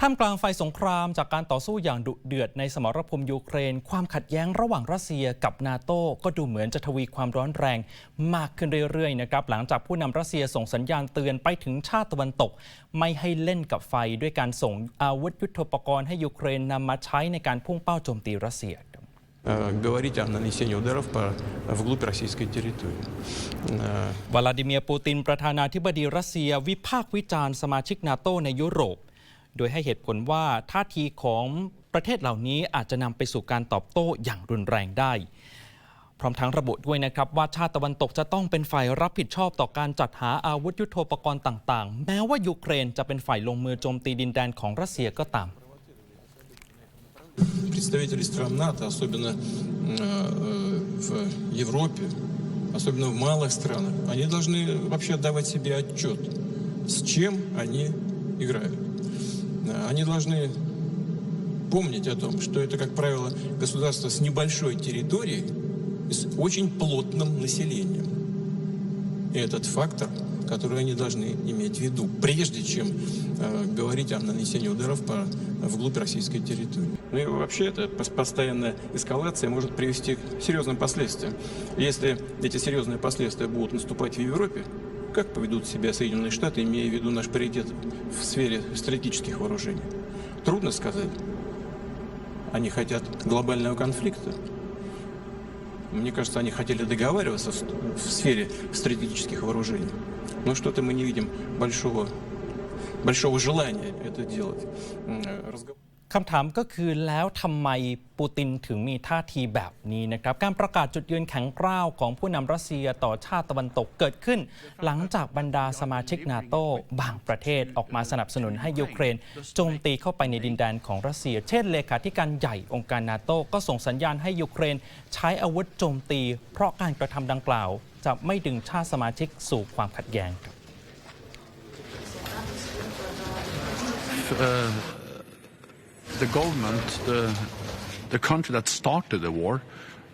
ท่ามกลางไฟสงครามจากการต่อสู้อย่างดุเดือดในสมรภูมิยูเครน ความขัดแย้งระหว่างรัสเซียกับนาโตก็ดูเหมือนจะทวีความร้อนแรงมากขึ้นเรื่อยๆนะครับหลังจากผู้นำรัสเซียส่งสัญญาณเตือนไปถึงชาติตะวันตก ไม่ให้เล่นกับไฟด้วยการส่งอาวุธยุทโธปกรณ์ให้ยูเครนนำมาใช้ในการพุ่งเป้าโจมตีรัสเซีย э, говорить о нанесении ударов по, вглубь российской территории. Э, วลาดิเมียร์ปูตินประธานาธิบดีรัสเซียวิพากษ์วิจารณ์สมาชิกนาโตในยุโรป โดยให้เหตุผลว่าท่าทีของประเทศเหล่านี้อาจจะนำไปสู่การตอบโต้อย่างรุนแรงได้ พร้อมทั้งระบุด้วยนะครับว่าชาติตะวันตกจะต้องเป็นฝ่ายรับผิดชอบต่อการจัดหาอาวุธยุโทโธปกรณ์ต่าง ๆ แม้ว่ายูเครนจะเป็นฝ่ายลงมือโจมตีดินแดนของรัสเซียก็ตาม Представители стран НАТО, особенно э, в Европе, особенно в малых странах, они должны вообще отдавать себе отчет, с чем они играют. Э, Они должны помнить о том, что это, как правило, государство с небольшой территорией и с очень плотным населением. И этот фактор, который они должны иметь в виду, прежде чем э, говорить о нанесении ударов по, вглубь российской территории. Ну и вообще эта пос- постоянная эскалация может привести к серьезным последствиям. Если эти серьезные последствия будут наступать в Европе, как поведут себя Соединенные Штаты, имея в виду наш приоритет в сфере стратегических вооружений? Трудно сказать. Они хотят глобального конфликта. Мне кажется, они хотели договариваться в, сфере стратегических вооружений. Но что-то мы не видим большого, большого желания это делать. Разговор- คำถามก็คือแล้วทำไมปูตินถึงมีท่าทีแบบนี้นะครับ การประกาศจุดยืนแข็งกร้าวของผู้นำรัสเซียต่อชาติตะวันตกเกิดขึ้น หลังจากบรรดาสมาชิกนาโตบางประเทศออกมาสนับสนุนให้ยูเครนโจมตีเข้าไปในดินแดนของรัสเซีย เช่นเลขาธิการใหญ่องค์การนาโตก็ส่งสัญญาณให้ยูเครน ใช้อาวุธโจมตี เพราะการกระทำดังกล่าว จะไม่ดึงชาติสมาชิกสู่ความขัดแย้งครับ the government, the, the country that started the war,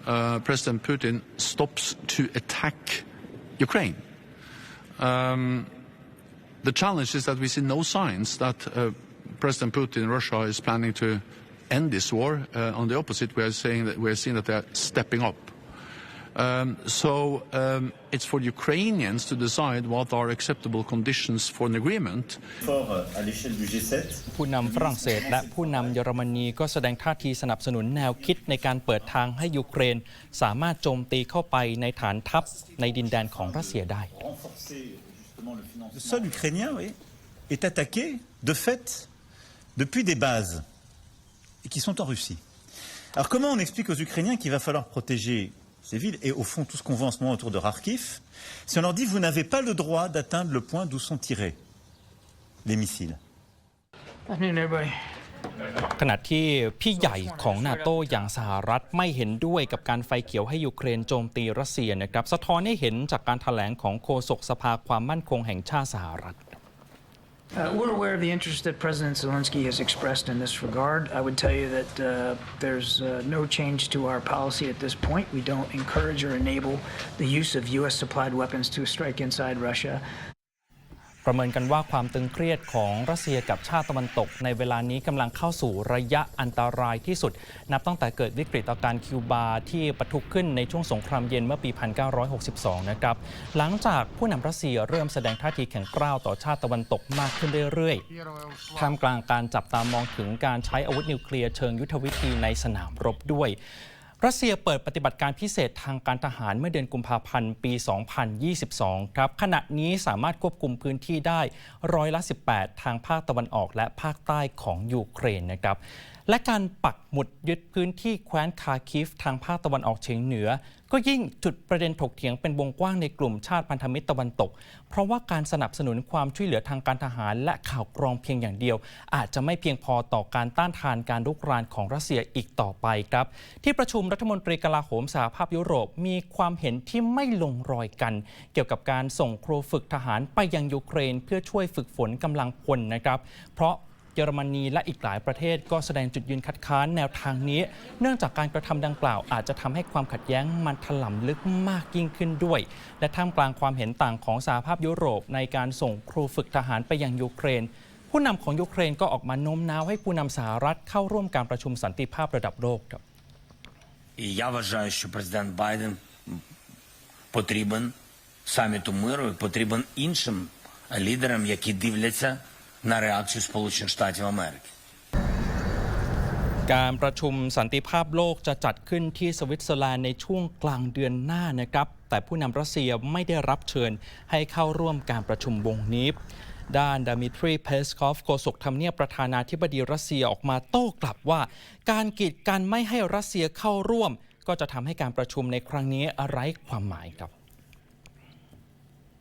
uh, President Putin stops to attack Ukraine. Um, the challenge is that we see no signs that uh, President Putin, Russia, is planning to end this war. Uh, on the opposite, we are saying that we are seeing that they are stepping up. Um, so um, it's for Ukrainians to decide what are acceptable conditions for an agreement. fort à l'échelle du G7. ผู้นำฝรั่งเศส และผู้นำเยอรมนีก็แสดงท่าทีสนับสนุนแนวคิดในการเปิดทางให้ยูเครน สามารถโจมตีเข้าไปในฐานทัพในดินแดนของรัสเซียได้ Renforcer justement le financement. Le sol ukrainien oui, est attaqué de fait depuis des bases et qui sont en Russie. Alors comment on explique aux Ukrainiens qu'il va falloir protéger ces villes et au fond tout ce qu'on voit en ce moment autour de Kharkiv si on leur dit vous n'avez pas le droit d'atteindre le point d'où sont tirés les missiles ขณะที่พี่ใหญ่ของนาโตอย่างสหรัฐไม่เห็นด้วยกับการไฟเขียวให้ยูเครนโจมตีรัสเซียนะครับ สะท้อนให้เห็นจากการถแถลงของโฆษกสภาความมั่นคงแห่งชาติสหรัฐ Uh, we're aware of the interest that President Zelensky has expressed in this regard. I would tell you that uh, there's uh, no change to our policy at this point. We don't encourage or enable the use of U.S. supplied weapons to strike inside Russia. ประเมินกันว่าความตึงเครียดของรัสเซียกับชาติตะวันตก ในเวลานี้กำลังเข้าสู่ระยะอันตรายที่สุด นับตั้งแต่เกิดวิกฤตอาการคิวบาที่ปะทุขึ้นในช่วงสงครามเย็นเมื่อปี 1962 นะครับ หลังจากผู้นำรัสเซียเริ่มแสดงท่าทีแข็งกร้าวต่อชาติตะวันตกมากขึ้นเรื่อยๆท่ามกลางการจับตามองถึงการใช้อาวุธนิวเคลียร์เชิงยุทธวิธีในสนามรบด้วย รัสเซียเปิดปฏิบัติการพิเศษทางการทหารเมื่อเดือนกุมภาพันธ์ปี 2022 ครับ ขณะนี้สามารถควบคุมพื้นที่ได้ร้อยละ 18 ทางภาคตะวันออกและภาคใต้ของยูเครนนะครับ และการปักหมุดยึดพื้นที่แคว้นคาคิฟทางภาคตะวันออกเฉียงเหนือ ก็ยิ่งจุดประเด็นถกเถียงเป็นวงกว้างในกลุ่มชาติพันธมิตรตะวันตกเพราะว่าการสนับสนุนความช่วยเหลือทางการทหาร และข่าวกรองเพียงอย่างเดียว อาจจะไม่เพียงพอต่อการต้านทานการรุกรานของรัสเซียอีกต่อไปครับ ที่ประชุมรัฐมนตรีกลาโหมสหภาพยุโรปมีความเห็นที่ไม่ลงรอยกัน เกี่ยวกับการส่งครูฝึกทหารไปยังยูเครน เพื่อช่วยฝึกฝนกำลังพลนะครับ เพราะ เยอรมนีและอีกหลายประเทศก็แสดงจุดยืนคัดค้านแนวทางนี้ เนื่องจากการกระทำดังกล่าวอาจจะทำให้ความขัดแย้งมันถล่ำลึกมากยิ่งขึ้นด้วย และท่ามกลางความเห็นต่างของสหภาพยุโรปในการส่งครูฝึกทหารไปยังยูเครน ผู้นำของยูเครนก็ออกมาโน้มน้าวให้ผู้นำสหรัฐเข้าร่วมการประชุมสันติภาพระดับโลกครับ І я вважаю, що президент Байден потрібен саміту миру і потрібен іншим лідерам, які дивляться на реакцію Сполучених Штатів Америки. การประชุมสันติภาพโลกจะจัดขึ้นที่สวิตเซอร์แลนด์ในช่วงกลางเดือนหน้านะครับ แต่ผู้นำรัสเซียไม่ได้รับเชิญให้เข้าร่วมการประชุมวงนี้ ด้านดามิทรีเพสคอฟโฆษกทำเนียบประธานาธิบดีรัสเซียออกมาโต้กลับว่า การกีดกันไม่ให้รัสเซียเข้าร่วม ก็จะทำให้การประชุมในครั้งนี้ไร้ความหมายครับ